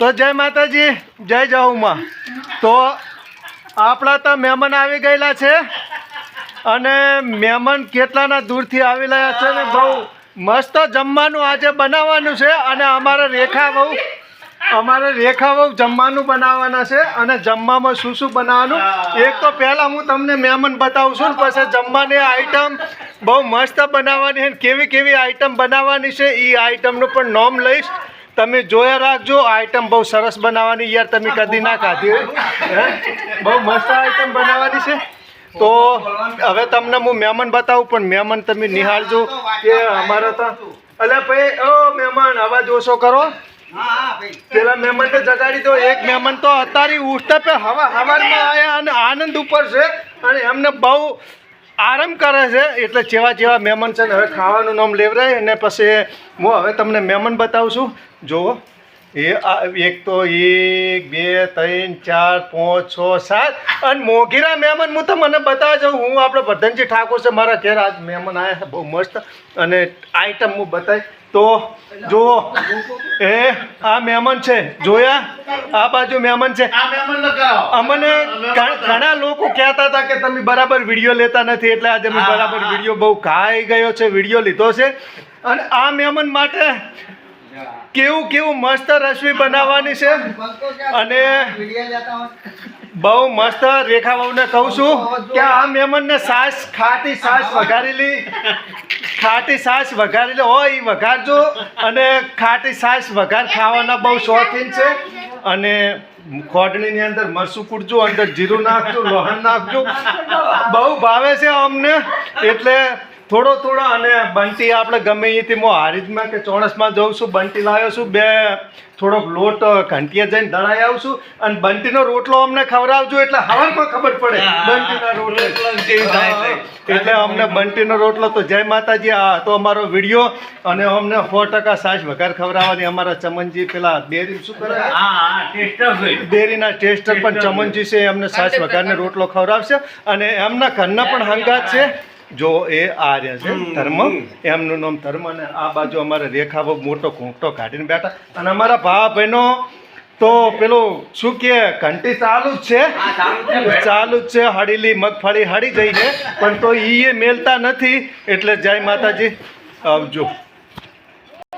તો જય માતાજી, જય જહુમાં. તો આપણા તો મહેમાન આવી ગયેલા છે અને મહેમાન કેટલાના દૂરથી આવેલા છે ને બહુ મસ્ત જમવાનું આજે બનાવવાનું છે અને અમારે રેખા બહુ અમારે રેખા બહુ જમવાનું બનાવવાના છે અને જમવામાં શું શું બનાવવાનું? એક તો પહેલાં હું તમને મહેમાન બતાવું છું પછી જમવાની આઈટમ બહુ મસ્ત બનાવવાની છે કેવી કેવી આઈટમ બનાવવાની છે એ આઈટમનું પણ નોમ લઈશ. તમે જોયા રાખજો આઈટમ બહુ સરસ બનાવવાની યાર તમે કદી ના ખાધી હોય. હે? બહુ મસ્ત આઈટમ બનાવવાની છે. તો હવે તમને હું મહેમાન બતાવું પણ મહેમાન તમે નિહાળજો કે અમારા તો અલે ભાઈ ઓ મહેમાન અવાજ ઓછો કરો. પેલા મહેમાન તો જગાડી દો. એક મહેમાન તો અત્યારે ઉઠતા પે હવા હવારમાં આયા અને આનંદ ઉપર છે. અને એમને બહુ આરામ કરે છે, એટલે જેવા જેવા મહેમાન છે ને, હવે ખાવાનું નામ લેવરાય અને પછી હું હવે તમને મહેમાન બતાવું છું. જુઓ. એ આ એક તો એક બે ત્રણ ચાર પાંચ છ સાત. અને મોઘીરા મહેમાન હું તો મને બતાવવા જાઉં હું આપણે વર્ધનજી ઠાકોર છે મારા ઘેર આજ મહેમાન આવ્યા છે બહુ મસ્ત. અને આઈટમ હું બતાવી તો જુઓ એ આ મહેમાન છે જોયા? આ બાજુ મહેમાન છે. અમને ઘણા લોકો કહેતા હતા કે તમે બરાબર વીડિયો લેતા નથી એટલે આજે મેં બરાબર વીડિયો બહુ ખાઈ ગયો છે વીડિયો લીધો છે. અને આ મહેમાન માટે કેવું કેવું મસ્ત રસોઈ બનાવવાની છે? અને બહુ મસ્ત રેખા બહુને કહું છું કે આ મહેમાનને સાસ, ખાટી સાસ વઘારેલી, ખાટી સાસ વઘારેલી હોય એ વઘારજો. અને ખાટી સાસ વઘાર ખાવાના બહુ શોખીન છે. અને ખોડણીની અંદર મરસું કૂટજો, અંદર જીરું નાખજો, લોહણ નાખજો. બહુ ભાવે છે અમને. એટલે થોડો થોડો અને બંટી આપણે ગમે અહીંથી હું હારીજમાં કે ચોણસમાં જઉં છું બંટી લાવ્યો છું બે થોડોક લોટ ઘંટીએ જઈને દળાઈ આવું છું અને બંટીનો રોટલો અમને ખવડાવજો એટલે હવામાં ખબર પડે. બંટીના રોટલો. એટલે અમને બંટીનો રોટલો તો જય માતાજી આ તો અમારો વીડિયો અને અમને સો ટકા સાસ વઘાર ખવડાવવાની અમારા ચમનજી પેલા ડેરી શું કરે? ડેરીના ટેસ્ટર પણ ચમનજી છે એમને સાસ વઘારને રોટલો ખવડાવશે અને એમના ઘરના પણ હંગાત છે. જો એ આ રહે છે ધર્મ એમનું નામ ધર્મ અને આ બાજુ અમારે રેખાવો મોટો ઘૂંટો કાઢીને બેઠા. અને અમારા ભા બહેનો તો પેલું શું કે ઘંટી ચાલુ જ છે. ચાલુ જ છે હળીલી મગફળી હળી ગઈ છે. પણ તો ઈ એ મેલતા નથી. એટલે જય માતાજી. આવજો.